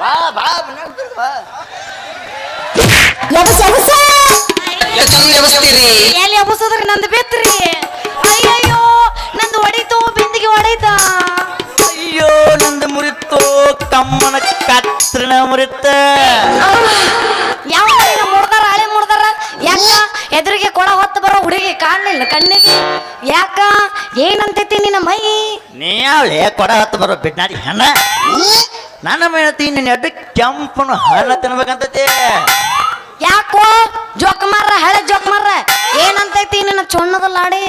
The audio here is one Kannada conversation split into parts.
ಬಾ ಬಾ ಮನ್ಯಾಗ ಬಾ. ಎಬಸ ಎಬಸ. ಎಷ್ಟೊಂದು ಎಬಸ್ತೀರಿ? ಎಲ್ಲಿ ಎಬಸದ್ರಿ? ನಂದು ಬಿತ್ರಿ. ಅಯ್ಯಯ್ಯೋ ನಂದು ಹೊಡಿತು ಬಿಂದಿಗೆ ಹೊಡೈತ. ಅಯ್ಯೋ ನಂದು ಮುರಿತು. ತಮ್ಮನ ಕತ್ರನ ಮುರಿತ. ಯಾವ ಮುಡ್ದಾರ ಹಳೆ ಮುಡ್ದಾರ ಯಾಕ? ಎದುರಿಗೆ ಕೊಡ ಹೊತ್ತು ಬರೋ ಹುಡುಗಿ ಕಾಣಲಿಲ್ಲ ಕಣ್ಣಿಗೆ. ಯಾಕ? ಏನಂತೈತಿ ನಿನ್ನ ಮೈ? ನೀ ಅವಳೆ ಕೊಡ ಹತ್ತು ಬರೋ ಬಿಡ್ನಾಡಿ ಹಣ. ನನ್ನ ಮೇಳತಿ ನಿನ್ನ ಎಡ್ಡು ಕೆಂಪನು ಹಣ ತಿನ್ಬೇಕಂತೈತಿ. ಯಾಕೋ? ಜೋಕ್ ಮಾರ್ರ ಹಳೆ ಜೋಕ್ ಮಾರ್ರ. ಏನಂತೈತಿ ನಿನ್ನ ಚೊಣ್ಣದ ಲಾಡಿ?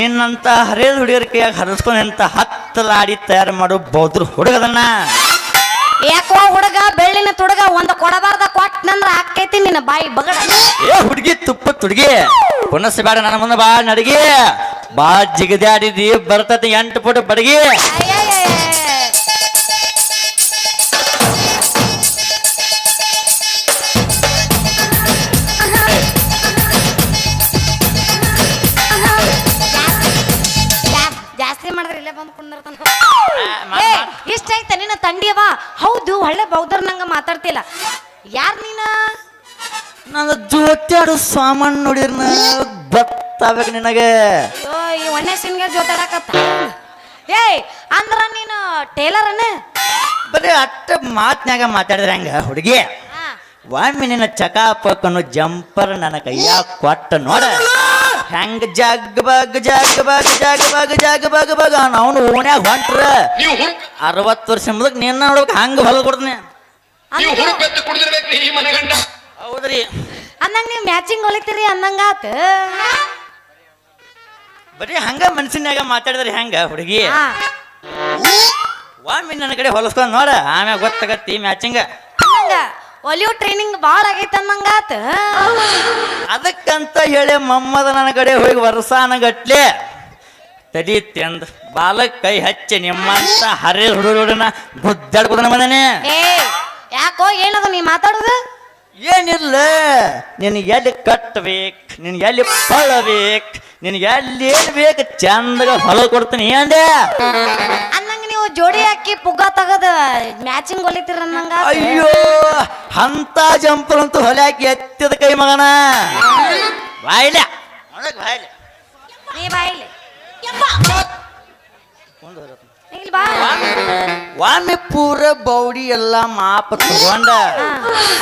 ನಿನ್ನಂತ ಹರಿಯದ ಹುಡುಗರ ಕೈಯಾಗ ಹರಿಸ್ಕೊಂಡು ಅಂತ ಹತ್ತು ಲಾಡಿ ತಯಾರು ಮಾಡು ಬೌದ್ರ ಹುಡುಗದನ್ನ. ಯಾಕೋ ಹುಡುಗ ಬೆಳ್ಳಿನ ತುಡುಗ ಒಂದು ಕೊಡಬಾರ್ದ ಕೊಟ್ಟನಂದ್ರ ಹಾಕೈತಿ ನಿನ್ನ ಬಾಯಿ ಬಗಡ. ಏ ಹುಡುಗಿ ತುಪ್ಪ ತುಡುಗಿ. ಪುನಸ್ ಬೇಡ ನನ್ನ ಮುಂದೆ ಬಾ ನಡಗಿ. ಬಾ ಜಿಗದಾಡಿದಿ ಬರ್ತತಿ ಎಂಟು ಫುಟ್ ಬಡಗಿ. ಒಳ್ಳೆ ಬೌದ್ಧರ್ ನಂಗ ಮಾತಾಡ್ತಿಲ್ಲ. ಯಾರ್ ನೀನ? ನನ್ನ ಜೋತ್ಯಾಡು ಸಾಮಾನು ನೋಡಿರ್ನ ಗೊತ್ತಾಗ್ಬೇಕು ನಿನಗೆ. ಅಯ್ಯೋ ಈ ಒಣ್ಣೆ ಸಿನ್ಗೆ ಜೋತಾಡಕತ್ತ ಏಯ್ ಅಂದ್ರ ನೀನು ಟೇಲರ್ ಅನ್ನ ಬರೀ ಅಟ್ಟ ಮಾತ್ನ್ಯಾಗ ಮಾತಾಡಿದ್ರೆ ಹಂಗ ಹುಡುಗಿ? ಒಮ್ಮೆ ನಿನ್ನ ಚಕಾಪಕ್ಕನ್ನು ಜಂಪರ್ ನನ್ನ ಕೈಯಾಗ ಕೊಟ್ಟ ನೋಡ. ಹೆಂಗ ಜಗ್ ಬಗ್ ಜಗ್ ಬಗ್ ಜಗ್ ಬಗ್ ಜಗ್ ಬಗ್ ಬಗ್ ಅವನು ಓಣ್ಯಾಗ ಹೊಂಟ್ರ. ಅರವತ್ತು ವರ್ಷ ಮುದಕ್ ನಿನ್ನ ನೋಡ್ಬೇಕು ಹಂಗ ಹೊಲ ಕೊಡ್ತೀನಿ. ಹೌದ್ರಿ. ಅಂದಂಗ ನೀವು ಮ್ಯಾಚಿಂಗ್ ಹೊಲಿತೀರಿ ಅಂದಂಗಾತ ಬರೀ ಹಂಗ ಮನ್ಸಿನ್ಯಾಗ ಮಾತಾಡಿದ್ರಿ ಹೆಂಗ ಹುಡುಗಿ? ಹಾ. ಒಮ್ಮೆ ನನ್ನ ಕಡೆ ಹೊಲಸ್ಕೊಂಡ್ ನೋಡ. ಆಮ್ಯಾಗ ಗೊತ್ತಾಗತ್ತಿ ಮ್ಯಾಚಿಂಗ್. ಅಂದಂಗ ಒಲಿಯೋ ಟ್ರೈನಿಂಗ್ ಭಾಳ ಆಗೈತೆ ಅನ್ನಂಗಾತ. ಅದಕ್ಕಂತ ಹೇಳಿ ಮಮ್ಮದ ನನ್ನ ಕಡೆ ಹೋಗಿ ವರ್ಷಾನಗಟ್ಲೆ ತಡೀತಿ ಅಂದ ಬಾಲಕ್ ಕೈ ಹಚ್ಚಿ ನಿಮ್ಮಂತ ಹರಿದ ಹುಡುಗನ ಗುದ್ದಾಡ್ಕೋದನ ಮನೆ ಏ ಯಾಕೋ ಏನದು ನೀ ಮಾತಾಡುದು? ಏನಿಲ್ಲ ನಿನಗೆ ಎಲ್ಲಿ ಕಟ್ಟಬೇಕು ನಿನಗೆ ಎಲ್ಲಿ ಪಳಬೇಕು ನಿನಗೆ ಎಲ್ಲಿ ಏನ್ ಬೇಕು ಚಂದಗ ಹೊಲ ಕೊಡ್ತೀನಿ ಅಂದೆ. ಜೋಡಿ ಹಾಕಿ ಪುಗ್ಗ ತಗದ. ಮ್ಯಾಚಿಂಗ್ ಹೊಲಿತೀರ ನಂಗ ಅಯ್ಯೋ ಅಂತ ಜಂಪ್ ಅಂತೂ ಹೊಲೆ ಹಾಕಿ ಎತ್ತಿದ ಕೈ ಮಗನ. ಬಾಯ್ಲೆ. ಒಳಗ್ ಬಾಯ್ಲೆ. ನೀ ಬಾಯಿಲಿ. ಇಲ್ಲಿ ಬಾ. ಒಮ್ಮೆ ಪೂರ ಬೌಡಿ ಎಲ್ಲ ಮಾಪ ತಗೊಂಡ.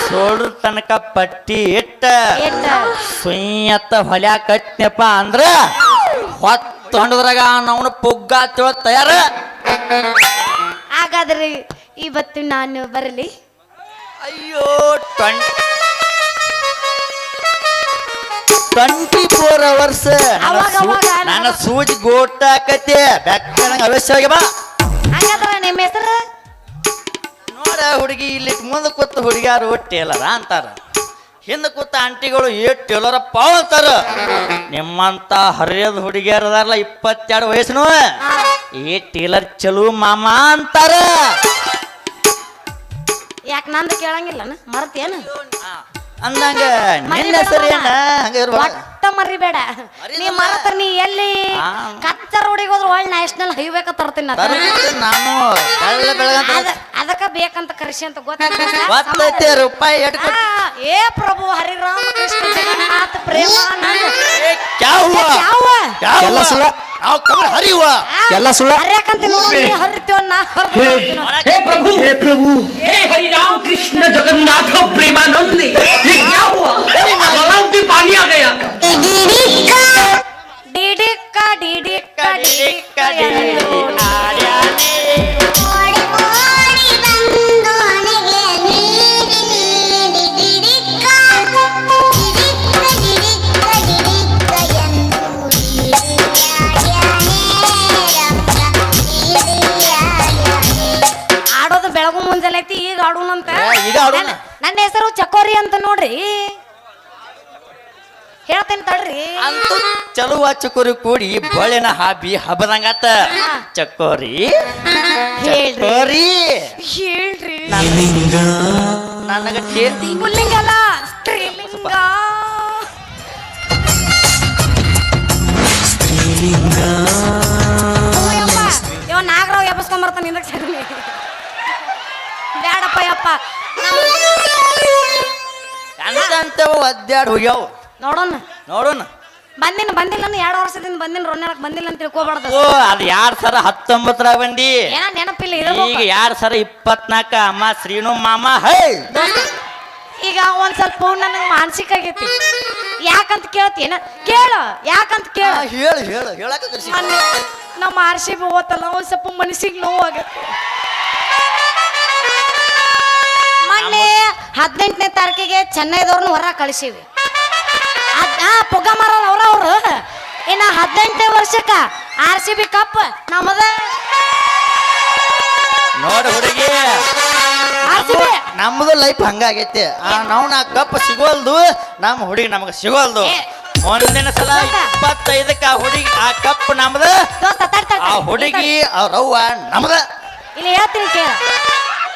ಸೋಡು ತನಕ ಪಟ್ಟಿ ಇಟ್ಟ. ಸುಯ್ಯತ್ತ ಹೊಲ್ಯಾ ಕಟ್ನಪ್ಪ ಅಂದ್ರ ಹೊತ್ತು ಅವನು ನಾವು ಪುಗ್ಗ ತಿಳ ತಯಾರ. ಹಾಗಾದ್ರೆ ಇವತ್ತು ನಾನು ಬರಲಿ. ಅಯ್ಯೋ ಟ್ವೆಂಟಿ ಫೋರ್ ಅವರ್ಸ್ ಅವಾಗ ಅವಾಗ ನಾನು- ನನ್ನ ಸೂಜಿ ಗೋಟಾಕತಿ ಬೆಕ್ಕ ಅವಶ್ಯವಾಗಿ ಬಾ. ಹಾಗಾದ್ರೆ ನಿಮ್ಮ ಹೆಸರು? ನೋಡ ಹುಡುಗಿ ಇಲ್ಲಿ ಮುಂದೆ ಕೂತು ಹುಡುಗಿಯಾರು ಟೇಲರ ಅಂತಾರ. ಹಿಂದೆ ಕೂತ ಆಂಟಿಗಳು ಏ ಅಂತಾರ. ನಿಮ್ಮಂತ ಹರಿಯದ ಹುಡುಗಿಯರದಾರಲ್ಲ ಇಪ್ಪತ್ತೆರಡು ವಯಸ್ಸನು ಏ ಟೇಲರ್ ಚಲೋ ಮಾಮ ಅಂತಾರ. ಯಾಕೆ ನಂದು ಕೇಳಂಗಿಲ್ಲ ಮರತೇನು ಅಂದಂಗ ನಿನ್ನ ಹೆಸರು ಏನ ಹಂಗ ಇರ್ಬಾರ್ದು. ಒಟ್ಟ ಮರಿಬೇಡ ನೀ ಮರತ ನೀ ಎಲ್ಲಿ. ಕಚ್ಚ ರೋಡಿಗೆ ಹೋದ್ರೆ ಒಳ್ಳೆ ನ್ಯಾಷನಲ್ ಹೈವೇ ತರ್ತೀನಿ ನಾ. ತರ್ತೀನಿ ನಾನು ಬೆಳಗಂತ ಅದ- ಅದಕ್ಕ ಬೇಕಂತ ಕರೆಸಿ ಅಂತ ಗೊತ್ತೈತೆ ರೂಪಾಯಿ ಎಟ್ ಕೊಟ್- ಏ ಪ್ರಭು ಹರಿರಾಮ ಕೃಷ್ಣ ಜಗನ್ನಾಥ ಪ್ರೇಮ ಏ, ಕ್ಯಾವ್ವ? ಯಾವ ಕ್ಯಾವ್ವ? ನಾವು ಕಬ್ರ ಹರಿಯುವ ಎಲ್ಲ ಸುಳ್ಳ ಹರಿಯಾಕಂತ ನೋಡಿ ಹರಿತೀವ ನಾ ಹರಿತೀವಿ हे प्रभु हे प्रभु हे हरि राम कृष्ण जगन्नाथ प्रेमानंद ये क्या हुआ गलाव में पानी आ गया ಡಿಡಿಕ್ಕ ಡಿಡಿಕ್ಕ ಡಿಡಿಕ್ಕ ಕಡಿ ಆಡ್ಯಾನೆ. ಆಡೋದು ಆಡೋಣಂತ ಏ, ಈಗ ಆಡೋಣ. ನನ್ನ- ಹೆಸರು ಚಕೋರಿ ಅಂತ ನೋಡ್ರಿ. ಹೇಳ್ತೇನೆ ತಡ್ರಿ. ಅಂತೂ ಚಲುವ ಚಕೋರಿ ಕೂಡಿ ಬಳೆನ ಹಾಬಿ ಹಬ್ಬದಂಗಾತ ಚಕೋರಿ. ಹೇಳ್ರಿ. ಚಕೋರಿ. ಹೇಳ್ರಿ. ನನಗ ಟೇ- ಪುಲ್ಲಿಂಗ ಅಲ್ಲ ಸ್ತ್ರೀಲಿಂಗ ಯಪ್ಪ, ಇವ ನಾಗರಾವ್ ಎಬ್ಬಸ್ಕೊಂಡ್ ಬರ್ತಾನೆ ಹಿಂದಕ್ಕೆ ಸರಿ ಯಪ್ಪ ಒದ್ದಾಡ್ ಹೋಗ್ಯಾವ? ನೋಡೋಣ. ನೋಡೋಣ. ಬಂದಿನ ಬಂದಿಲ್ಲ ಎರಡು ವರ್ಷದಿಂದ ಬಂದಿನ ರೊನ್ಯಾಳಕ್ ಬಂದಿಲ್ಲ ಅಂತ ತಿಳ್ಕೊಬಾರ್ದು. ಓ ಅದು ಎರಡ್ ಸರ ಹತ್ತೊಂಬತ್ತರಾಗ ಬಂದಿ. ಏನ ನೆನಪಿಲ್ಲ ಈಗ ಇರಬೇಕು ಎರಡ್ ಸಾವಿರ ಇಪ್ಪತ್ನಾಕ ಅಮ್ಮ ಶ್ರೀನು ಮಾಮ ಹೈ! ಈಗ ಒಂದ್ ಸ್ವಲ್ಪ ನನಗೆ ಮಾನಸಿಕ ಆಗೈತಿ. ಯಾಕಂತ ಕೇಳ್ತೀನ ಕೇಳು ಯಾಕಂತ ಕೇಳು? ಹೇಳು ಹೇಳು ಹೇಳಕ್ಕೆ ನಮ್ಮ ಆರ್ಸಿ ಓತಲ್ಲ ಒಂದ್ ಸ್ವಲ್ಪ ಮನಸ್ಸಿಗೆ ನೋವಾಗತ್ತೆ ಮೊನ್ನೆ ಹದಿನೆಂಟನೇ ತಾರೀಕಿಗೆ ಚೆನ್ನೈದವ್ರನ್ನ ಹೊರ ಕಳಿಸಿವಿ. ಪುಗ್ಗ ಮಾರ ಅವ್ರ ಅವ್ರು. ಇನ್ನ ಹದಿನೆಂಟನೇ ವರ್ಷಕ್ಕ ಆರ್ ಸಿ ಬಿ ಕಪ್ ನಮ್ಮದ ನೋಡ ಹುಡುಗಿ. ನಮ್ದು ಲೈಫ್ ಹಂಗಾಗೈತಿ. ನಾವು ನಾ ಕಪ್ ಸಿಗೋಲ್ದು ನಮ್ಮ ಹುಡುಗಿ ನಮಗ ಸಿಗೋಲ್ದು. ಒಂದಿನ ಸಲ ಇಪ್ಪತ್ತೈದಕ್ಕ ಆ ಹುಡುಗಿ ಆ ಕಪ್ ನಮ್ದ. ಆ ಹುಡುಗಿ ಅವ್ರವ್ವ ನಮ್ದ. ಇಲ್ಲಿ ಹೇಳ್ತೀನಿ ಕೇಳ.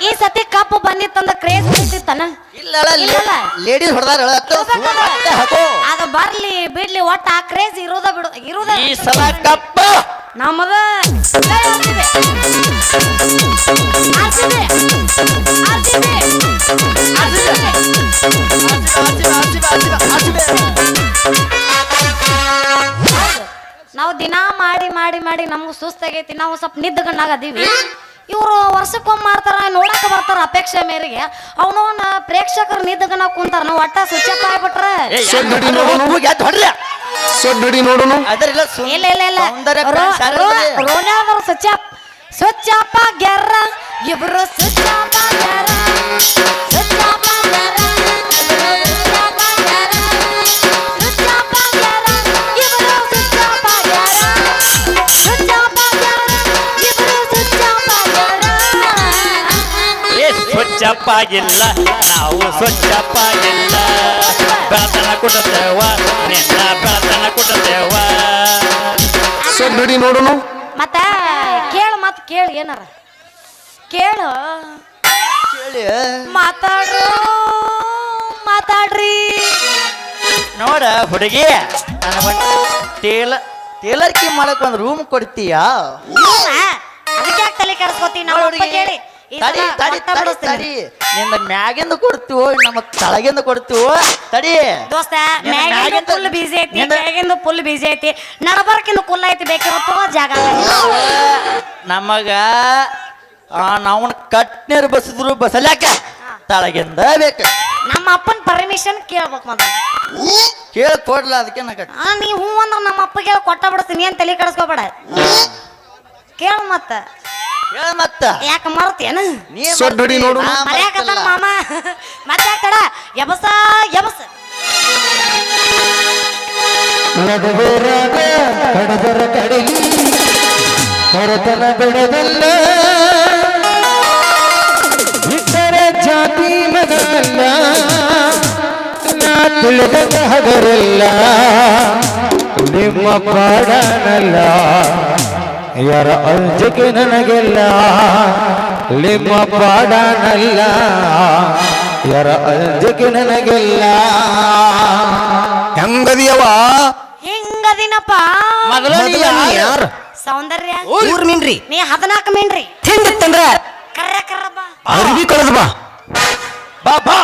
ಈ ಸತಿ ಕಪ್ಪು ಬಂದಿತ್ತಂದ ಕ್ರೇಜ್ ಬಿಟ್ಟಿತ್ತನ? ಇಲ್ಲ. ಲೇಡೀಸ್ ಹೊಡೆದಾರ ಅದು ಬರ್ಲಿ ಬಿಡ್ಲಿ ಒಟ್ಟ ಆ ಕ್ರೇಜ್ ಇರೋದ ಬಿಡು ಇರೋದ ಈ ಸಲ ಕಪ್ಪ ನಮ್ಮದ. ನಾವು ದಿನಾ ಮಾಡಿ ಮಾಡಿ ಮಾಡಿ ನಮ್ಗೆ ಸುಸ್ತಾಗೈತಿ. ನಾವು ಸ್ವಲ್ಪ ನಿದ್ದಗಣ್ಣಾಗದೀವಿ ಇವರು ವರ್ಷಕ್ಕೊಮ್ಮೆ ಮಾಡ್ತಾರ ನೋಡಕ್ ಬರ್ತಾರ ಅಪೇಕ್ಷೆ ಮೇರೆಗೆ. ಅವನವನ್ನ ಪ್ರೇಕ್ಷಕರು ನಿದ್ದಗನ ಕುಂತಾರ. ನಾವು ಒಟ್ಟ ಸ್ವಿಚ್ ಆಗ್ಬಿಟ್ರೆ. ಹೊಡ್ರಿ? ಸೊಡ್ಡಿ ನೋಡುನು? ಅದರಿಲ್ಲ ಇಲ್ಲ ಇಲ್ಲ ಇಬ್ರು ಇಬ್ರು ಸ್ವಚ್ಛಪ್ಪಾಗಿಲ್ಲ ನಾವು ಸ್ವಚ್ಛಪ್ಪಾಗಿಲ್ಲ ಬೆಳತನ ಕೊಡುತ್ತೇವ ನಿನ್ನ ಬೆಳತನ ಕೊಡುತ್ತೇವ. ಸೊಡ್ಡಿ ನೋಡೋಣ. ಮತ್ತ ಕೇಳು ಮತ್ ಕೇಳು ಏನಾರ. ಕೇಳು. ಕೇಳಿ. ಮಾತಾಡ್ರು ಮಾತಾಡ್ರಿ. ನೋಡ ಹುಡುಗಿ ನನಗೊಂದು ಟೇಲ ಟೇಲರ್ಕಿ ಮಾಡಕ್ ಒಂದು ರೂಮ್ ಕೊಡ್ತೀಯಾ? ಅದಕ್ಕೆ ತಲೆ ಕೆಡಿಸ್ಕೋತಿ? ನಾವು ನೋಡ್ ಹುಡುಗಿ, ಕೇಳಿ. ತಡಿ ತಡಿ ತಡಿ. ತಡಿ ನಿಂದ ಮ್ಯಾಗಿಂದ ಕೊಡ್ತೀವೋ ನಮ್ಮ ತಳಗಿಂದ ಕೊಡ್ತೀವೋ? ತಡಿ. ದೋಸ್ತ ನಿನ್ನ ಮ್ಯಾಗಿಂದ ಮ್ಯಾಗಿಂದ- ಫುಲ್ ಬಿಜಿ ಐತಿ ಮ್ಯಾಗಿಂದ ಕೆಳಗಿಂದ ಫುಲ್ ಬಿಜಿ ಐತಿ. ನಡಬರ್ಕಿಂದ ಕುಲ್ಲ ಐತಿ ಬೇಕಿರೋ ತಗೋ ಜಾಗ ನಮಗ ನಾವು ನೀರ್ ಬಸಿದ್ರು ಬಸಲ್ಯಾಕ ತಳಗಿಂದ ಬೇಕು. ನಮ್ಮ ಅಪ್ಪನ ಪರ್ಮಿಷನ್ ಕೇಳ್ಬೇಕು ಮೊದಲು ಕೇಳಿ ಕೊಡ್ಲ ಅದಕ್ಕೆ ನಾ ಕಟ್ ಆ ನೀ ಹ್ಞೂ ಅಂದ್ರೆ ನಮ್ಮ ಅಪ್ಪಗೆ ಕೊಟ್ಟ ಬಿಡ್ತೀನಿ ಏನ್ ತಲೆ ಕೆಡಿಸ್ಕೋಬೇಡ. ಕೇಳು ಮತ್ತ. ಹೇಳ ಮತ್ತ. ಯಾಕ ಮರ್ತೇನ ನೀ ನೋಡು. ನಾ ಮರ್ಯಾಕತ್ತಾನ ಮರ್ತಿಲ್ಲ. ಮಾಮ. ಮತ್ತೆ ಕಡ ಎಬಸ ಎಬಸ. ನಡುವರಾಗ ಕಡದರ ಕಡಲಿ ಹೊರತನ ಬಿಡದಲ್ಲ ಇತರ ಜಾತಿ ಮಗಲ್ಲ ನಾ ತಿಳಿದ ಹಗರಲ್ಲ ನಿಮ್ಮ ಪಾಡನಲ್ಲ ಯಾರ ಅಂಜಿಕೆ ನನಗೆಲ್ಲ ನಿಮ್ಮ ಪಾಡನಲ್ಲ. ಯಾರ ಅಂಜಿಕೆ ನನಗೆಲ್ಲ. ಹೆಂಗದಿಯವ ಹೆಂಗದಿನಪ್ಪ? ಮೊದಲು ನೀ ಯಾರು? ಸೌಂದರ್ಯ. ಊರ್ ಮೀನ್ರಿ ನೀ ಹದಿನಾಲ್ಕು ಮೀನ್ರಿ ತಿಂದಿತ್ತಂದ್ರ ಕರ್ರ ಕರ್ರ ಬಾ. ಅರ್ವಿ ಕಳೆದು ಬಾ. ಬಾ ಬಾ.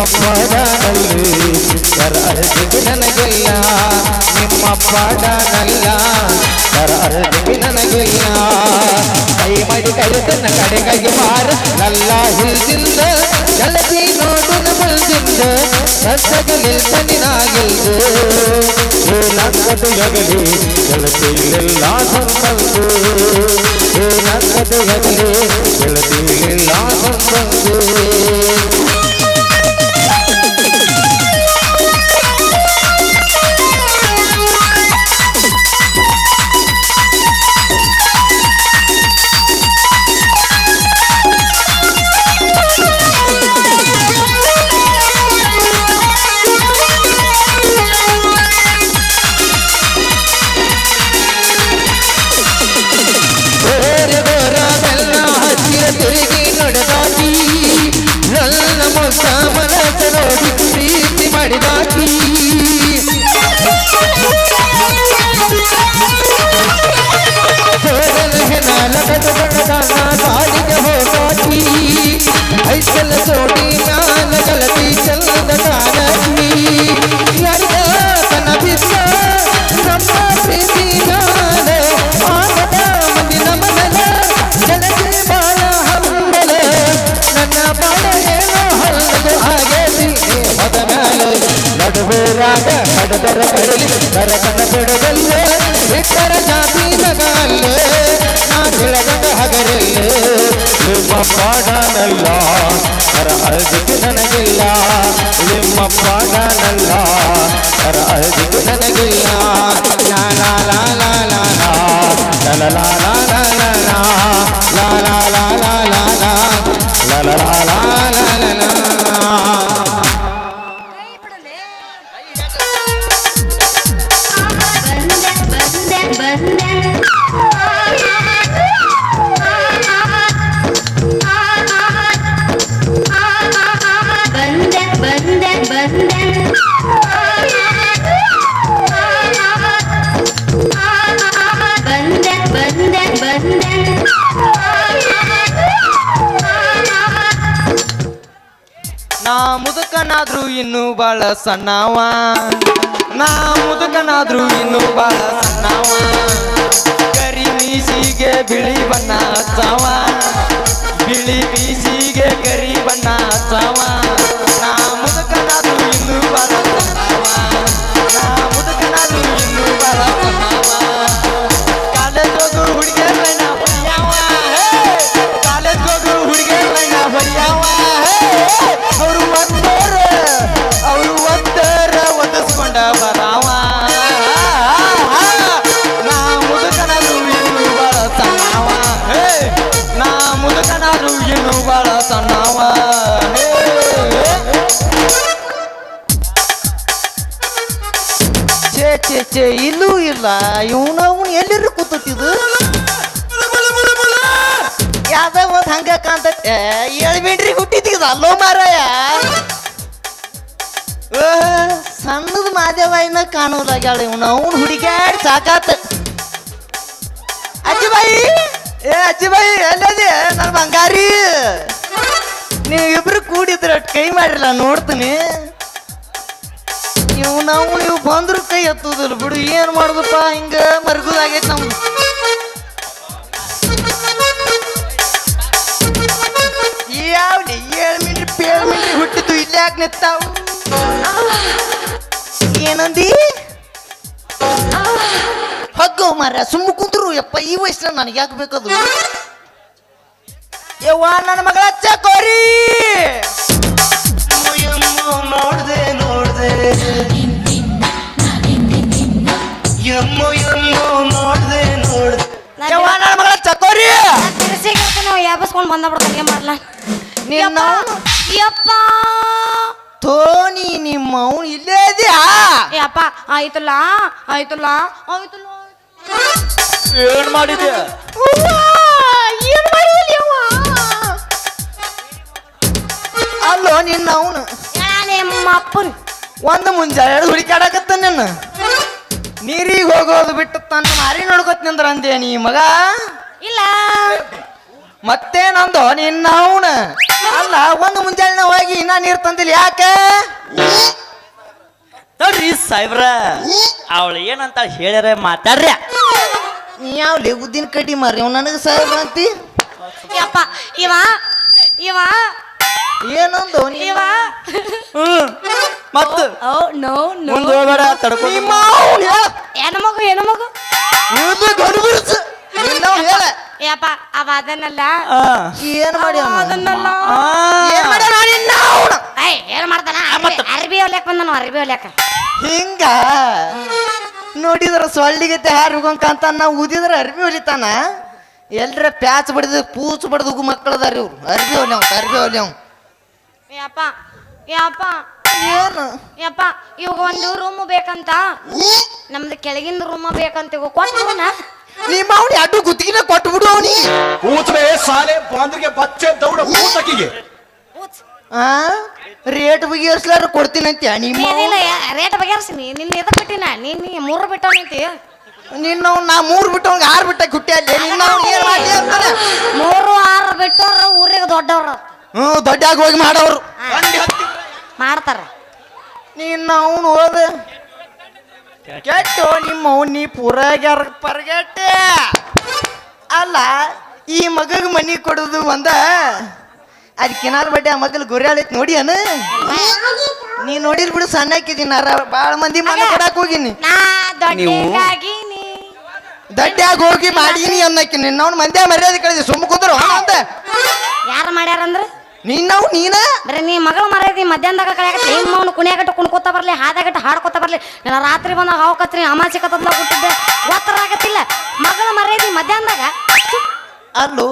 ನಿಮ್ಮ ಪಾಡನಲ್ಲಿ ಕರ ಅರ್ಜಿಗೆ ನನಗೆಲ್ಲ ನಿಮ್ಮ ಪಾಡನಲ್ಲ ಕರ ಅರ್ಜಿಗೆ ನನಗೆಲ್ಲ ಕೈ ಮಾಡಿ ಕೈತನ ಕಡೆಗಾಗಿ ಮಾರ ನಲ್ಲ ಹಿಲ್ದಿಂದ ಚಲತಿ ನೋಡು ನಮಲ್ದಿಂದ ಸಸಗಲಿಲ್ತ ನಿನಾಗಿಲ್ದು ಏನಕ್ಕದು ಯಗಲಿ ಗೆಳತಿಯಿಲ್ಲ ಸಂಬಂಧು ಏನಕ್ಕದು ಯಗಲಿ ಗೆಳತಿಯಿಲ್ಲ ಸಂಬಂಧು ನಾ ಬೆಳಗದ ಹಗರಲ್ಲೇ ನಿಮ್ಮ ಪಾಡನಲ್ಲ ಅರ ಅರ್ಧಕ್ಕೆ ನನಗಿಲ್ಲ ನಿಮ್ಮ ಪಾಡನಲ್ಲ ಅರ ಅರ್ಧಕ್ಕೆ ನನಗಿಲ್ಲ ಲಾ ಲಾ ಲಾ ಲಾ ಲಾ ಲಾ ಲಾ ಲಾ ಲಾ ಲಾ ಲಾ ಲಾ ಲಾ ಲಾ ಲಾ ಲಾ ಲಾ ಲಾ ಲಾ ಲಾ ಲಾ ಲಾ ನಾ ಮುದುಕನಾದ್ರೂ ಇನ್ನು ಬಾಳ ಸಣ್ಣವ. ನಾ ಮುದುಕನಾದ್ರೂ ಇನ್ನು ಬಾಳ ಸಣ್ಣವ. ಕರಿ ಮೀಸಿಗೆ ಬಿಳಿ ಬಣ್ಣ ಹಚ್ಚವ. ಬಿಳಿ ಮೀಸಿಗೆ ಕರಿ ಬಣ್ಣ ಹಚ್ಚವ. ನಾ ಮುದುಕನಾದ್ರೂ ಇನ್ನು ಬಾಳ ಸಣ್ಣವ. ನಾ ಮುದುಕನಾದ್ರೂ ಇನ್ನು ಬಾಳ ಇಲ್ಲ. ಇವನ ಅವನು ಎಲ್ಲಿರು ಕೂತಿದ್ದು ಯಾವ್ದೋ ಒಂದ್ ಹಂಗ ಕಾಣ್ತೈತೆ. ಹೇಳ್ಬೇಡ್ರಿ ಹುಟ್ಟಿದ್ದೀಗ ಅಲ್ಲೋ ಮಾರಾಯ. ಸಣ್ಣದ ಮಾದೇವ ಇನ್ನ ಕಾಣೋದಾಗ್ಯಾಳ ಇವನು. ಅವನು ಹುಡುಗ್ಯಾಡಿ ಸಾಕಾತ. ಅಜ್ಜಿಬಾಯಿ, ಏ, ಅಜ್ಜಿಬಾಯಿ, ಎಲ್ಲದಿ? ನನ್ನ ಬಂಗಾರಿ. ಇಬ್ರು ಕೂಡಿದ್ರ ಕೈ ಮಾಡಿರಲ್ಲ ನೋಡ್ತೀನಿ. ಇವ್ ನಾವು ನೀವು ಬಂದ್ರು ಕೈ ಎತ್ತುದಿಲ್ಲ ಬಿಡು. ಏನ್ ಮಾಡುದಪ್ಪ? ಹಿಂಗ ಮರ್ಗುದಾಗೈತಿ ನಮ್ದು ಯಾವ್ಲಿ ಏಳ್ ಮಿಂಟ್ರಿ, ಏಳು ಮಿಂಟ್ರಿ ಹುಟ್ಟಿದ್ದು ಇಲ್ಲೇ ಯಾಕೆ ನಿತ್ತಾವು ಏನಂದಿ? ಹಗ್ಗ ಮಾರ ಸುಮ್ಮ ಕುಂತ್ರು. ಯಪ್ಪ, ಈ ವಯಸ್ಸಿನ ನನಗೆ ಯಾಕೆ ಬೇಕದು? ಯವ್ವ ನನ್ನ ಮಗಳ ಚಕೋರಿ ನೋಡ್ದೆ ನೋಡ್ದೆ. ಎಮ್ಮು ಎಮ್ಮು ನೋಡ್ದೆ ನೋಡ್ದೆ. ಯವ್ವ ಮಗಳ ಚಕೋರಿ! ನಾವು ಯಾಬಸ್ಕೊಂಡ್ ಬಂದ ಬಿಡ್ತಾನೆ ಏನ್ ಮಾಡ್ಲಾ. ನಿನ್ನ ಯಪ್ಪ ತೋನಿ ನಿಮ್ಮ ಅವನು ಇಲ್ಲೇ ಇದೆಯಾ? ಯಪ್ಪ ಆಯ್ತಲ್ಲ ಆಯ್ತಲ್ಲ ಆಯ್ತಲ್ಲ ಏನ್ ಮಾಡಿದ್ಯಾ? ಏನ್ ಮಾಡಿದ್ಲಿ ಅಲ್ಲೋ ನಿನ್ನ ಅವನು. ನಿಮ್ಮ ಅಪ್ಪನ್ ಒಂದು ಮುಂಜಾನೆ ಹುಡುಕಾಡಕತ್ತ ನಿನ್ನ. ನೀರಿಗೆ ಹೋಗೋದು ಬಿಟ್ಟು ತನ್ನ ಮಾರಿ ನೋಡ್ಕೊತ ನಿಂದ್ರ ಅಂದೆ ನೀ ಮಗ? ಇಲ್ಲ. ಮತ್ತೆ ನಂದು ನಿನ್ನ ಅವನ. ಅಲ್ಲ ಒಂದು ಮುಂಜಾನೆ ಹೋಗಿ ಇನ್ನ ನೀರ್ ತಂದಿಲ್ಲ ಯಾಕೆ? ನೋಡ್ರಿ ಸಾಯ್ಬ್ರ ಅವಳು ಏನಂತ ಹೇಳ್ಯಾರ ಮಾತಾಡ್ರಿ. ನೀ ಯಾವ ಉದ್ದಿನ ಕಡ್ಡಿ ಮಾರಿ ಅವ್ ನನಗೆ ಸಾಹೇಬ್ರ ಅಂತಿ? ಯಪ್ಪ ಇವ ಇವ ಏನೊಂದು ಹ್ಮ್. ಮತ್ತು? ಓ ನೋ ನೋ ಮುಂದೆ ಹೋಗ್ಬೇಡ ತಡ್ಕೊ ನಿಮ್ಮ ಅವ್ನ್ ಹೇಳ. ಹೆಣ್ಮಗು ಹೆಣ್ಮಗು ಇವ್ದು ಗಂಡು ಬಿಡ್ಸು. ನಿನ್ನ ಅವ್ನ್ ಹೇಳ. ಯಪ್ಪ ಅವ ಅದನ್ನಲ್ಲ. ಏನ್ ಮಾಡಿ ಅವ ಅದನ್ನಲ್ಲ. ಏನ್ ಮಾಡ್ಯಾನ ನಿನ್ನ ಅವ್ನ? ಏಯ್ ಏನ್ ಮಾಡ್ತಾನ? ಮತ್ತೆ? ಅರ್ಬಿ ಹೊಲ್ಯಾಕ ಬಂದನು ಅರ್ಬಿ ಹೊಲ್ಯಾಕ ಹಿಂಗ? ನೋಡಿದ್ರ ಸೊಳ್ಳಿಗತ್ತೆ ಹಾರಿ ಹೋಗಂಕಂತ ನಾವು ಊದಿದ್ರ ಅರ್ಬಿ ಹೊಲಿತಾನ? ಎಲ್ರ ಪ್ಯಾಚ್ ಬಡಿದ ಪೂಚ್ ಬಡ್ದು ಮಕ್ಕಳದಾರ ಇವ್ರು. ಅರ್ಬಿ ಹೊಲ್ಯಾವ ಅರ್ಬಿ ಹೊಲ್ಯಾವ ಯಪ್ಪ ಯಪ್ಪ ಏನು? ಯಪ್ಪ ಇವಾಗ ಒಂದು ರೂಮ್ ಬೇಕಂತ? ನಮ್ದು ಕೆಳಗಿನ ರೂಮ್ ಬೇಕಂತ ಇವಾಗ ಕೊಟ್ಟವನ ನಿಮ್ಮ ಅವನಿ ಅಡ್ಡು ಗುತ್ತಿಗಿನ ಕೊಟ್ಬಿಡು ಅವನಿ ಕೂತ್ರೆ ಸಾಲೆ ಬಾಂದ್ರಿಗೆ ಬಚ್ಚೆ ದೌಡ ಕೂತಕಿಗೆ ಆ? ರೇಟ್ ಬಗೆಹರಿಸ್ಲಾರ ಕೊಡ್ತೀನಂತೆ ನಿಮ್ಮ ಏನಿಲ್ಲ ರೇಟ್ ಬಗೆಹರಿಸಿನಿ ನಿನ್ನ ಎದಕ್ಕೆ ಬಿಟ್ಟಿನ? ನೀನ್ ಮೂರು ಬಿಟ್ಟವನಂತಿ ನಿನ್ನ ನಾ ಮೂರು ಬಿಟ್ಟು ಅವ್ನಿಗೆ ಆರು ಬಿಟ್ಟ ಗುಟ್ಟಿ ಅಲ್ಲಿ ನಿನ್ನ ಅವ್ನಿಗೆ ಏನ್ ಮಾಡ್ಲಿ ಮೂರು ಆರು ಬಿಟ್ಟವ್ರ ಊರಿಗೆ ದೊಡ್ಡವ್ರ. ಹ್ಞೂ ದೊಡ್ಡಾಗ ಹೋಗಿ ಮಾಡವ್ರು ಮಾಡ್ತಾರ. ನೀನು ಅವನು ಹೋದ. ಕೆಟ್ಟು ನಿಮ್ಮ ಅವ್ನ್ ನೀ ಪೂರಾಗ್ಯಾರ ಪರ್ಗೆಟ್ಟೆ. ಅಲ್ಲ ಈ ಮಗಗ್ ಮನಿ ಕೊಡುದು ಒಂದ. ಅದಕ್ಕಿನಾರ ಬಡ್ಡಿ ಆ ಮಗಲ್ ಗುರಿಯಾಳೈತ್ ನೋಡಿ ಅನ. ನೀ ನೋಡಿರ್ ಬಿಡು ಸಣ್ಣ ಹಾಕಿದೀನಿ ಬಾಳ ಮಂದಿ ಮನೆ ಕೊಡಕ್ ಹೋಗಿನಿ. ದಡ್ಡ್ಯಾಗ ಹೋಗಿ ಮಾಡೀನಿ ಅನ್ನಕ್ಕೆ ನಿನ್ನವ್ನ ಮಂದ್ಯ ಮರ್ಯಾದೆ ಕಳಿಸಿ ಸುಮ್ಮ ಕುಂದ್ರು ಯಾರು ಮಾಡ್ಯಾರಂದ್ರ ನಿನ್ನವ್ ನೀನ? ಬರೀ ನೀ ಮಗಳ ಮರೈತಿ ಮಧ್ಯಾಹ್ನದಾಗ ಕಳೆಯಕತ್ತೆ. ನಿಮ್ಮ ಅವನು ಕುಣಿಯಾಗಟ್ಟು ಕುಣ್ಕೋತ ಬರ್ಲಿ ಹಾದಾಗಟ್ಟು ಹಾಡ್ಕೋತ ಬರ್ಲಿ. ನಾನು ರಾತ್ರಿ ಬಂದಾಗ ಹಾವು ಕತ್ರಿ ಅಮಾಸಿ ಕತ್ತದ ಹುಟ್ಟಿದ್ದೆ. ಒತ್ತರ ಆಗತ್ತಿಲ್ಲ. ಮಗಳ ಮರೈತಿ ಮಧ್ಯಾಹ್ನದಾಗ ಅಲ್ಲೋ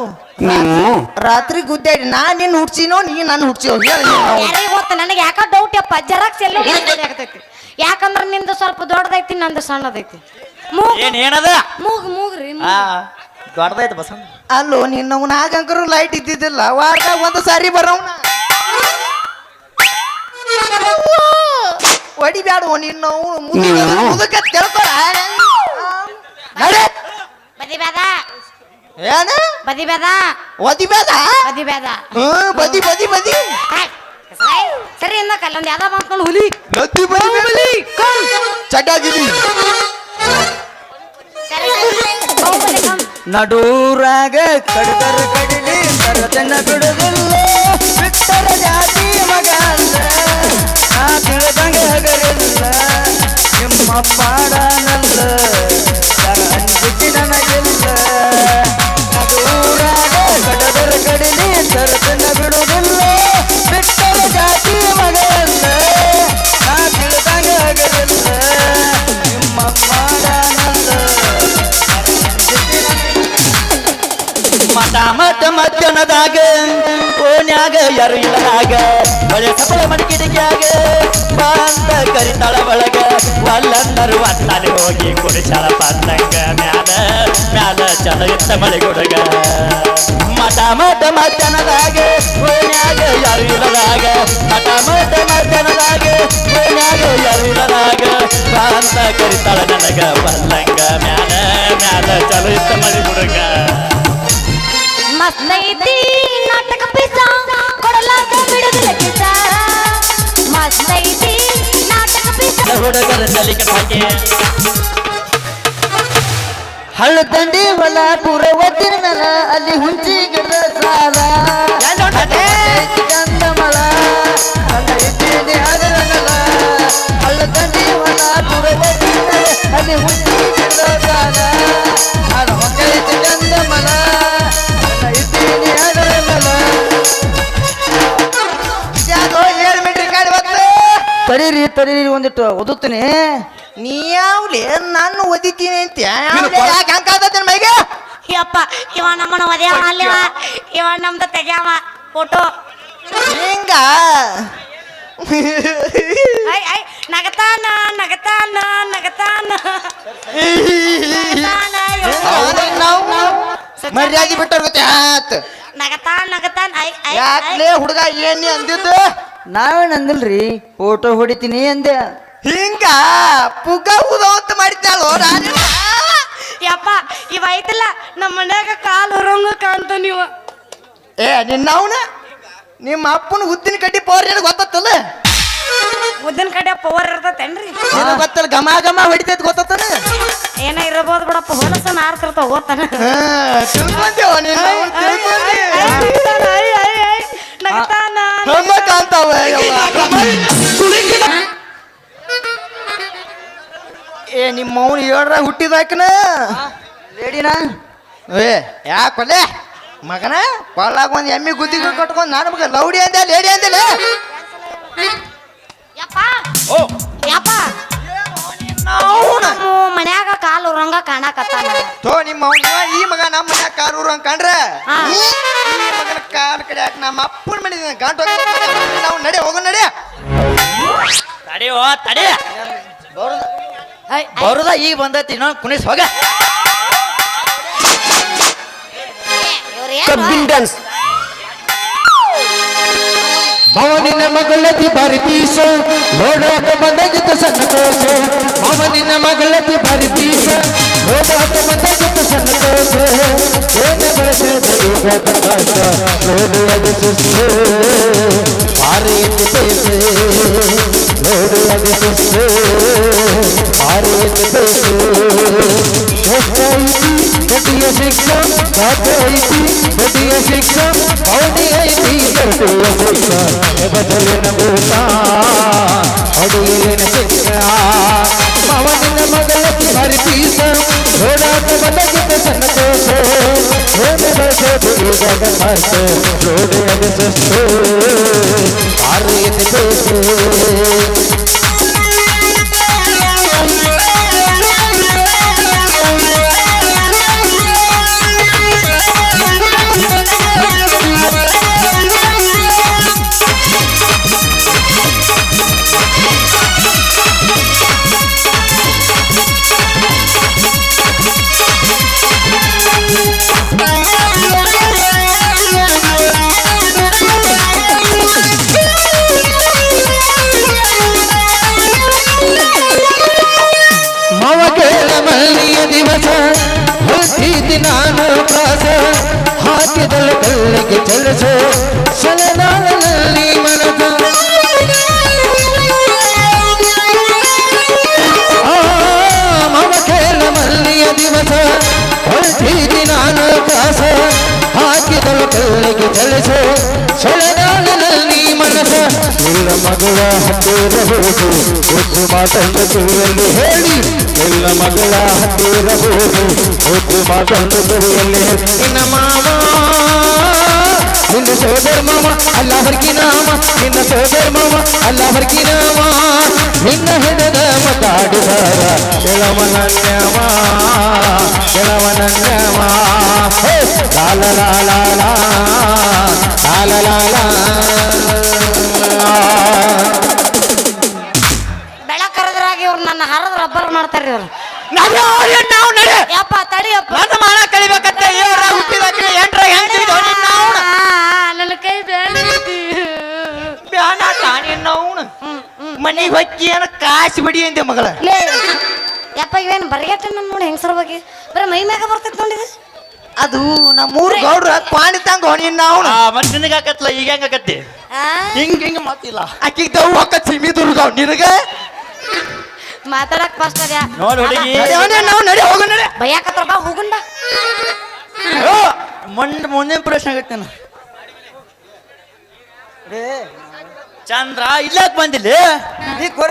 ನೀನು? ರಾತ್ರಿ ಗುದ್ದಾಡಿ ನಾ ನಿನ್ನ ಹುಡ್ಸಿನೋ ನೀ ನನ್ನ ಹುಡ್ಸಿನೋ ಯಾರಿಗೆ ಗೊತ್ತ? ನನಗೆ ಯಾಕ ಡೌಟ್ ಯಪ್ಪ? ಜೆರಾಕ್ಸ್ ಎಲ್ಲ ಯಾಕಂದ್ರೆ ಯಾಕಂದ್ರ ನಿಂದು ಸ್ವಲ್ಪ ದೊಡ್ಡದೈತಿ ನಂದು ಸಣ್ಣದೈತಿ. ಮೂಗ್. ಏನ್ ಏನದ? ಮೂಗ್ ಮೂಗ್ರಿ ಆ ದೊಡ್ಡದೈತೆ ಬಸಂತ ಅಲ್ಲೋ ನಿನ್ನವನ ನಾಗಂಕರು ಲೈಟ್ ಇದ್ದಿದ್ದಿಲ್ಲ. ವಾರದಾಗ ಒಂದು ಸಾರಿ ಬರೋವನ. ಹೊಡಿಬ್ಯಾಡ ನಿನ್ನವು ನೀವು? ಮುದುಕ ತಿಳ್ಕೊಳ. ನಡೆ. ಏನ? ಬದಿ ಬೇದ ಒದಿಬೇದ ಬದಿ ಬೇದ ಹ್ಮ್ ಬದಿ. ಬದಿ ಬದಿ ಸರಿ ಕಲ್ಲೊಂದು ಯಾವ್ದ ಹುಲಿ. ಬದಿ. ನಡೂರಾಗ ಕಡದರ ಕಡಿಲಿ ಸರತನ ಬಿಡುದಿಲ್ಲ. ಬಿಟ್ಟರ ಜಾತಿ ಮಗ ಅಲ್ಲ. ನಾ ಹಗರಿಲ್ಲ. ನಿಮ್ಮ ಪಾಡನಲ್ಲ. ಯಾರ ನಿಮ್ಮ ಮಠ ಮಧ್ಯಾಹ್ನದಾಗ ಓನ್ಯಾಗ ಯಾರು ಇಲ್ಲದಾಗ, ಬಳೆ ಸಫಲ ಮಡಿಕಿಡಿಗ್ಯಾಗ ಬಂದ ಕರಿತಾಳ ಒಳಗ ಒಲ್ಲಂದರು ಒತ್ತಾನೆ ಹೋಗಿ ಕುಡಿಸಾಳ ಪತ್ತಂಗ ಮ್ಯಾಲ ಮ್ಯಾಲ ಚಲ ಎತ್ತ ಮಳೆ ಗುಡಗ. ಮಠ ಮಠ ಮಧ್ಯಾಹ್ನದಾಗ ಓನ್ಯಾಗ ಯಾರು ಇಲ್ಲದಾಗ ಮಠ ಮಠ ಮಧ್ಯಾಹ್ನದಾಗ ಓನ್ಯಾಗ ಯಾರು ಇಲ್ಲದಾಗ ಬಂದ ಕರಿತಾಳ ನನಗ ಪಲ್ಲಂಗ ಮ್ಯಾಲ ಮ್ಯಾಲ ಚಲ ಎತ್ತ ಮಳೆ ಗುಡಗ. ಮಸ್ತ್ ಐತಿ ನಾಟಕ ಪಿಜ್ಜಾ ಕೊಡಲಾಗ ಬಿಡುದಿಲ್ಲ ಕಿಸ ಮಸ್ತ್ ಐತಿ ನಾಟಕ ಪಿಜ್ಜಾ ಹುಡುಗರ ತಲೆ ಕಟ್ಟಾಕೆ ಹಳ್ಳ ದಂಡಿ ಹೊಲ ಪೂರ ಒತ್ತಿನ ಮೇಲ ಅಲ್ಲಿ ಹುಂಚಿ ಗಿಡದ ಸಾಲ ತಡೀರಿ ಓದುತ್ತೇನೆ ನೀ ಯಾವ್ಲಿ? ನಾನು ಓದಿತೀನಿ ಅಂತ ಯಾಕೆ ಹಂಗಾದ ಮೈಗೆ ಯಪ್ಪ ಇವ ನಮ್ಮನ ಒದ್ಯಾವ ಅಲ್ಲಿವ? ಇವ ನಮ್ದು ತೆಗ್ಯಾವ? ಫೋಟೋ. ಹಿಂಗ? ಐ ಐ ನಗತಾನ ನಗತಾನ ನಗತಾನ. ನಗತಾನ, ಇವ ನಾವು ಮರ್ಯಾದೆ ಬಿಟ್ಟವ್ರ ಗೊತ್ತೆ? ಆತ್. ನಗತಾನ ನಗತಾನ. ಐ ಐ ಐ. ಯಾಕ್ಲೇ ಹುಡುಗ ಏನ್ ಅಂದಿದ್ದು? ನಾವೇನ್ ಅಂದಿಲ್ರಿ? ಫೋಟೋ ಹೊಡಿತೀನಿ ಅಂದೆ. ಹಿಂಗ ಪುಗ್ಗ ಊದೋ ಅಂತ ಮಾಡಿದ್ನಲ್ಲೋ ನಾನು ಯಪ್ಪ ಇವ ಐತಲ್ಲ ನಮ್ಮ ಮನ್ಯಾಗ ಕಾಲ್ ಹೊರಂಗ ಕಾಣ್ತ ನೀವು. ಏ ನಿನ್ನವನ ನಿಮ್ಮ ಅಪ್ಪನ ಉದ್ದಿನ ಕಡ್ಡಿ ಪವರ್ ಏನು ಗೊತ್ತತ್ತಲ್ಲ? ಉದ್ದಿನ ಕಡೆ ಪವರ್ ಇರ್ತತೇನ್ರಿ? ನಿನಗ್ ಗೊತ್ತಲ್ಲ ಘಮ ಘಮ ಹೊಡಿತೈತಿ ಗೊತ್ತತ್ತನ? ಏನ ಇರಬಹುದು ಬಿಡಪ್ಪ ಹೊಲಸ ನಾರ್ತಿರ್ತಾವ ಓದ್ತಾನ. ಹಾ, ತಿಳ್ಕೊಂದೇವ ನಿನ್ನ ಅವ್ನ್ ತಿಳ್ಕೊಂಡೆ. ನಗತಾನ ಘಮ ಕಾಣ್ತಾವ ಯವ್ವ, ಘಮ. ಏ ನಿಮ್ಮ ಅವನು ಏಳ್ರಾಗ ಹುಟ್ಟಿದಾಕನ ಲೇಡಿನ? ಏ ಯಾಕೊಲೆ ಮಗನ? ಕೊಳ್ಳಾಗ ಒಂದು ಎಮ್ಮಿ ಗುದ್ದಿಗೆ ಕಟ್ಕೊಂಡು ನಾನು ಮಗ ಲೌಡಿ ಅಂದೆ ಲೇಡಿ ಅಂದಿಲ್ಲ ಯಪ್ಪ. ಯಪ್ಪ. ನಮ್ಮ ಮನ್ಯಾಗ ಕಾಲ್ ಹೊರಂಗ ಕಾಣಕತ್ತಾನ. ತೋ ನಿಮ್ಮ ಅವ್ನ ಈ ಮಗ ನಮ್ಮ ಮನ್ಯಾಗ ಕಾರ್ ಊರಂಗ್ ಕಂಡ್ರ ಕಾಲು ಈ ಮಗನ ಕಾಲ್ ಕಡಿಯಾಕ ನಮ್ಮ ಅಪ್ಪನ ಮನೆ ಗಂಟು ನಾವು ನಡೆ ಹೋಗೋ ನಡೆ. ತಡಿ ಓ ತಡಿ. ಐ, ಬರುದ ಈಗ ಬಂದೈತಿ ಇನ್ನೊಂದು ಕುಣಿಸ್ ಹೋಗ? ಕಬ್ಬಿನ್ ಡ್ಯಾನ್ಸ್ ಮಾವನಿನ ಮಗಳತಿ ಬರಿತೀಸ ನೋಡಾಕ ಬಂದಾಗಿತ್ತು ಸಣ್ಣ ಭವನಿನ ಮಗಳತಿ ಬರಿತೀಸ ನೋಡಾಕ ಬಂದಾಗಿತ್ತು ಸಂತೋಷ ಏನ ಬಳಸದ ಈಗ ಕಾಸ ನೋಡುವುದು ಸುಸ್ತು. ಭಾರಿ भारत देशो होती छोटी शिक्षा होती छोटी शिक्षा होती शिक्षा बदल न होता शिक्षा पवन न बदल हर पीस घोड़ा तो बदल संतोष रोड बसो तुझे जग मस्त रोड अग सस्तो भारत देशो ದಿವಸ ಹುಟ್ಟಿದಿ ನಾನು ಕಾಸ ಹಾಕಿದಳು ಕಲ್ಲಿಗೆ ಕೆಲಸ ಸಲನಾಳನಲ್ಲಿ ಮನಸ ಎಲ್ಲ ಮಗಳ ಹತ್ತಿರ ಒತ್ತು ಮಾತನ್ನು ಹೇಳಿ. ಎಲ್ಲ ಮಗಳ ಹತ್ತಿರ ಒತ್ತು ಮಾತನ್ನು ಹೇಳಿ. ನಿನ್ನ ನಿನ್ನ ಸೋದರ ಮಾವ, ಅಲ್ಲ ಹರ್ಕಿ ನಾಮ ನಿನ್ನ ಸೋದರ ಮಾವ, ಅಲ್ಲ ಹರ್ಕಿ ನಾಮ ನಿನ್ನ ಹೆಣದ ಮತಾಡಿದಾರ ಕೆಳವನನ್ಯವ ಕೆಳವನನ್ಯವ. ಲಾಲ ಲಾಲ ಲಾಲ ಲಾಲ ಬೆಳಕ್ ಕರೆದ್ರಾಗಿ ಇವ್ರು ನನ್ನ ಹರದ ರಬ್ಬರ್ ಮಾಡ್ತಾರೆ ಇವ್ರು. ನಾವು ನಡೆ. ಯಪ್ಪ ತಡಿಯಪ್ಪ. ನನ್ನ ಮಾನ ಕಳಿಬೇಕಂತ. ಏವ್ರ ಹುಟ್ಟಿದ ಎಂಟ್ರ ಅವ್ನ. ಆ, ನನ್ನ ಕೈ ಬ್ಯಾನ ಅವ್ನ. ಮನಿಗೆ ಹೊಕ್ಕಿ ಏನ ಕಾಸಿ ಬಿಡಿ ಅಂದೆ ಮಗಳ. ಯಪ್ಪ ಇವೇನು ಬರಿಗಟ್ಟ ನಮ್ಮ ನೋಡಿ ಹೆಂಗಸರ ಬಗ್ಗೆ? ಬರೀ ಮೈ ಮ್ಯಾಗ ಬರ್ತೈತೆ ನೋಡಿದ. ಅದು ನಮ್ಮೂರ್ ಗೌಡ್ರ ಕ್ವಾಣಿ ತಂಗ ಮತ್ತೆ ನಿನಗ ಈಗ ಹೆಂಗ ಹಿಂಗ ಹಿಂಗ ಮಾತಿಲ್ಲ ಆಕಿಗೆ ದವ್ ಹೊಕ್ಕ ಸಿಮಿ ದುರ್ಗ ನಿನಗ? ಮಾತಾಡಕ್ ಫಸ್ಟ್ ಅದ್ಯಾ ನೋಡ್ ಹುಡುಗಿ. ನಾವು ನಡಿ ಹೋಗ ನಡಿ. ಬೈಯಾಕತ್ರ ಬಾ ಹೋಗುಂಡ. ಮಂಡ್ ಮುಂದಿನ ಪ್ರಶ್ನೆ ಆಗತ್ತೆ ನಾನು ಚಂದ್ರ ಇಲ್ಲಕ್ ಬಂದಿಲ್ಲ? ನೀ